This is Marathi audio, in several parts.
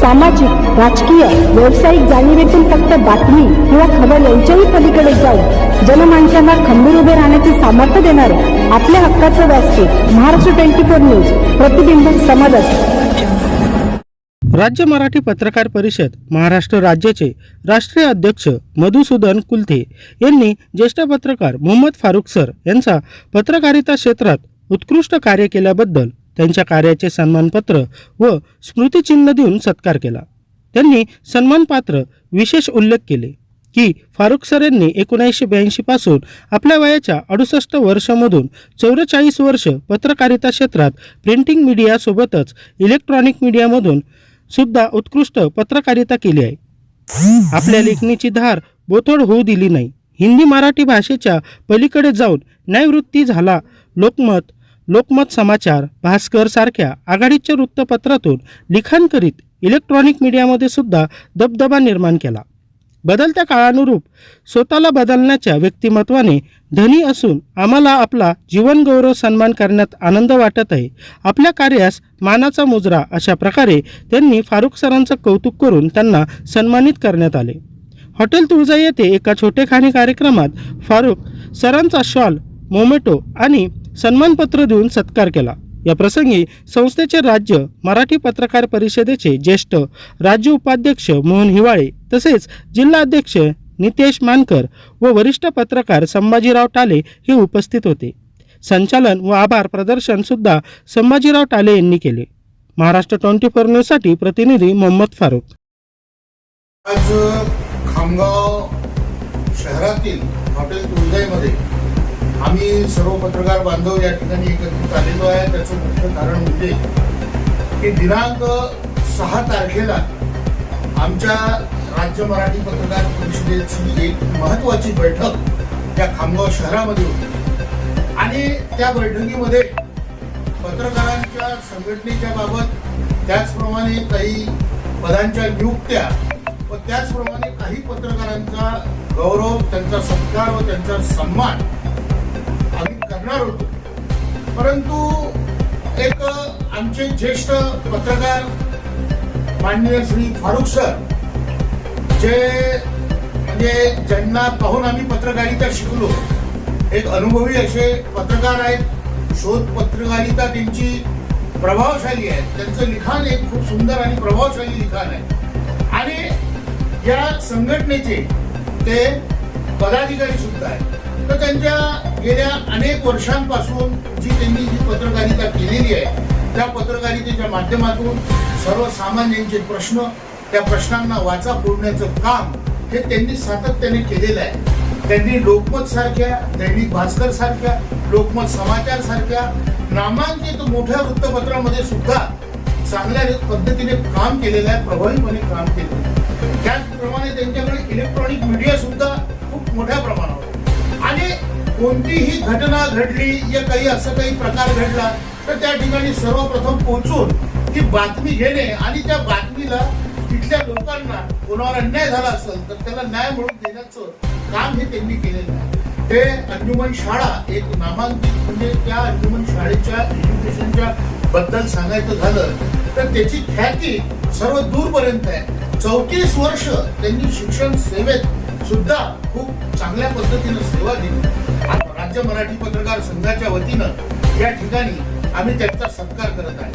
सामाजिक राजकीय व्यावसायिक जाणीवेतून फक्त बातमी किंवा खबर यांच्याही पलीकडे जाऊन जनमानसांना खंबीर उभे राहण्याचे सामर्थ्य देणारे आपल्या हक्काचं व्यासपीठ महाराष्ट्र ट्वेंटी फोर न्यूज प्रतिबिंब समाजाचे राज्य मराठी पत्रकार परिषद महाराष्ट्र राज्याचे राष्ट्रीय अध्यक्ष मधुसूदन कुलथे यांनी ज्येष्ठ पत्रकार मोहम्मद फारुख सर यांचा पत्रकारिता क्षेत्रात उत्कृष्ट कार्य केल्याबद्दल त्यांच्या कार्याचे सन्मानपत्र व स्मृतिचिन्ह देऊन सत्कार केला. त्यांनी सन्मानपात्र विशेष उल्लेख केले की फारुख सर यांनी एकोणीसशे ब्याऐंशी पासून आपल्या वयाच्या अडुसष्ट वर्षामधून चौवेचाळीस वर्ष पत्रकारिता क्षेत्रात प्रिंटिंग मीडियासोबतच इलेक्ट्रॉनिक मीडियामधून सुद्धा उत्कृष्ट पत्रकारिता केली आहे. आपल्या लेखणीची धार बोथोड होऊ दिली नाही. हिंदी मराठी भाषेच्या पलीकडे जाऊन न्यायवृत्ती झाला लोकमत लोकमत समाचार भास्कर सारख्या आघाडीच्या वृत्तपत्रातून लिखाण करीत इलेक्ट्रॉनिक मीडियामध्ये सुद्धा दबदबा निर्माण केला. बदलत्या काळानुरूप स्वतःला बदलण्याच्या व्यक्तिमत्वाने धनी असून आम्हाला आपला जीवनगौरव सन्मान करण्यात आनंद वाटत आहे. आपल्या कार्यास मानाचा मुजरा अशा प्रकारे त्यांनी फारुख सरांचं कौतुक करून त्यांना सन्मानित करण्यात आले. हॉटेल तुळजा येथे एका छोटेखानी कार्यक्रमात फारुख सरांचा शॉल मोमेटो आणि सन्मानपत्र देऊन सत्कार केला. या प्रसंगी संस्थेचे राज्य मराठी पत्रकार परिषदेचे ज्येष्ठ राज्य उपाध्यक्ष मोहन हिवाळे तसेच जिल्हाध्यक्ष नितेश मानकर व वरिष्ठ पत्रकार संभाजीराव टाले हे उपस्थित होते. संचालन व आभार प्रदर्शन सुद्धा संभाजीराव टाले यांनी केले. महाराष्ट्र ट्वेंटी फोर न्यूजसाठी प्रतिनिधी मोहम्मद फारुख आज खामगाव शहरातील हॉटेल तुळजाईमध्ये आम्ही सर्व पत्रकार बांधव या ठिकाणी एकत्रित आलेलो आहे. त्याचं मुख्य कारण म्हणजे की दिनांक सहा तारखेला आमच्या राज्य मराठी पत्रकार परिषदेची एक महत्वाची बैठक त्या खामगाव शहरामध्ये होती. आणि त्या बैठकीमध्ये पत्रकारांच्या संघटनेच्या बाबत त्याचप्रमाणे काही पदांच्या नियुक्त्या व त्याचप्रमाणे काही पत्रकारांचा गौरव त्यांचा सत्कार व त्यांचा सन्मान आम्ही होतो. परंतु एक आमचे ज्येष्ठ पत्रकार माननीय श्री फारुख सर जे म्हणजे ज्यांना पाहून आम्ही पत्रकारिता शिकलो एक अनुभवी असे पत्रकार आहेत. शोध पत्रकारिता त्यांची प्रभावशाली आहे. त्यांचं लिखाण एक खूप सुंदर आणि प्रभावशाली लिखाण आहे. आणि या संघटनेचे ते पदाधिकारी सुद्धा आहेत. तर त्यांच्या गेल्या अनेक वर्षांपासून जी त्यांनी जी पत्रकारिता केलेली आहे त्या पत्रकारितेच्या माध्यमातून सर्वसामान्यांचे प्रश्न त्या प्रश्नांना वाचा फोडण्याचं काम हे त्यांनी सातत्याने केलेलं आहे. त्यांनी लोकमत सारख्या दैनिक भास्कर सारख्या लोकमत समाचार सारख्या नामांकित मोठ्या वृत्तपत्रामध्ये सुद्धा चांगल्या पद्धतीने काम केलेलं आहे प्रभावीपणे काम केलेलं आहे. त्याचप्रमाणे त्यांच्याकडे इलेक्ट्रॉनिक मीडिया सुद्धा खूप मोठ्या प्रमाणात कोणतीही घटना घडली या काही असं काही प्रकार घडला तर त्या ठिकाणी सर्वप्रथम पोहोचून ती बातमी घेणे आणि त्या बातमीला तिथल्या लोकांना कोणावर अन्याय झाला असेल तर त्याला न्याय म्हणून देण्याचं काम हे त्यांनी केलेलं आहे. ते अंजुमन शाळा एक नामांकित म्हणजे त्या अंजुमन शाळेच्या एज्युकेशनच्या बद्दल सांगायचं झालं तर त्याची ख्याती सर्व दूरपर्यंत आहे. चौतीस वर्ष त्यांनी शिक्षण सेवेत सुद्धा खूप चांगल्या पद्धतीनं सेवा दिली. राज्य मराठी पत्रकार संघाच्या वतीनं या ठिकाणी आम्ही त्यांचा सत्कार करत आहे.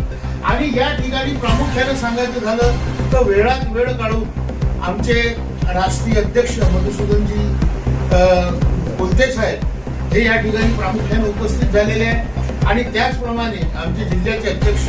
आणि या ठिकाणी प्रामुख्याने सांगायचं झालं तर वेळात वेळ काढून आमचे राष्ट्रीय अध्यक्ष मधुसूदनजी कोलते साहेब हे या ठिकाणी प्रामुख्याने उपस्थित झालेले आहे आणि त्याचप्रमाणे आमचे जिल्ह्याचे अध्यक्ष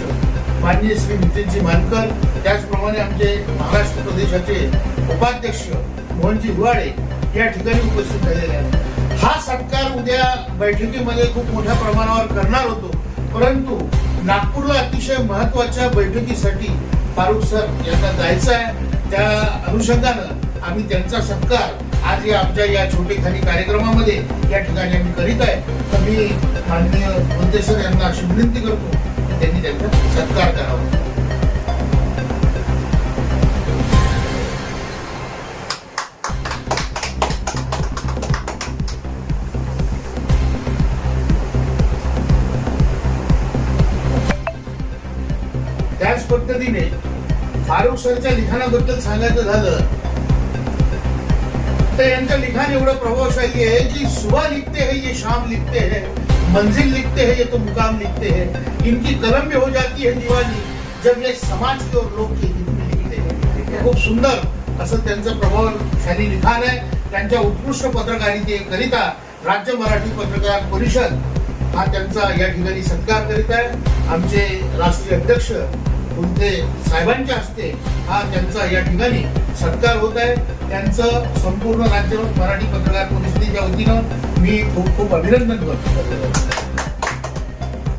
माननीय श्री नितीनजी मानकर त्याचप्रमाणे आमचे महाराष्ट्र प्रदेशाचे उपाध्यक्ष मोहनजी हिवाळे या ठिकाणी उपस्थित झालेले आहेत. हा सत्कार उद्या बैठकीमध्ये खूप मोठ्या प्रमाणावर करणार होतो. परंतु नागपूरला अतिशय महत्त्वाच्या बैठकीसाठी फारुख सर यांना जायचं आहे. त्या अनुषंगानं आम्ही त्यांचा सत्कार आज या आमच्या या छोटेखानी कार्यक्रमामध्ये या ठिकाणी आम्ही करीत आहे. तर मी माननीय कोणते सर यांना अशी विनंती करतो त्यांनी त्यांचा सत्कार करावा. त्याच पद्धतीने फारुख सरच्या लिखाणाबद्दल सांगायचं झालं तर यांचं लिखाण एवढं प्रभावशाली आहे की सुबह लिखते है ये शाम लिखते है मंजिल लिखते है ये तो मुकाम लिखते है इनकी कलम भी हो जाती है दिवाली जब ये समाज के और लोग की हित में लिखते हैं। हे खूप सुंदर असं त्यांचं प्रभावशाली लिखाण आहे. त्यांच्या उत्कृष्ट पत्रकारितेकरिता राज्य मराठी पत्रकार परिषद हा त्यांचा या ठिकाणी सत्कार करीत आहे. आमचे राष्ट्रीय अध्यक्ष कुलते साहेबांच्या हस्ते हा त्यांचा या ठिकाणी सत्कार होत आहे. त्यांचं संपूर्ण राज्य मराठी पत्रकार परिषदेच्या वतीनं मी खूप खूप अभिनंदन करतो.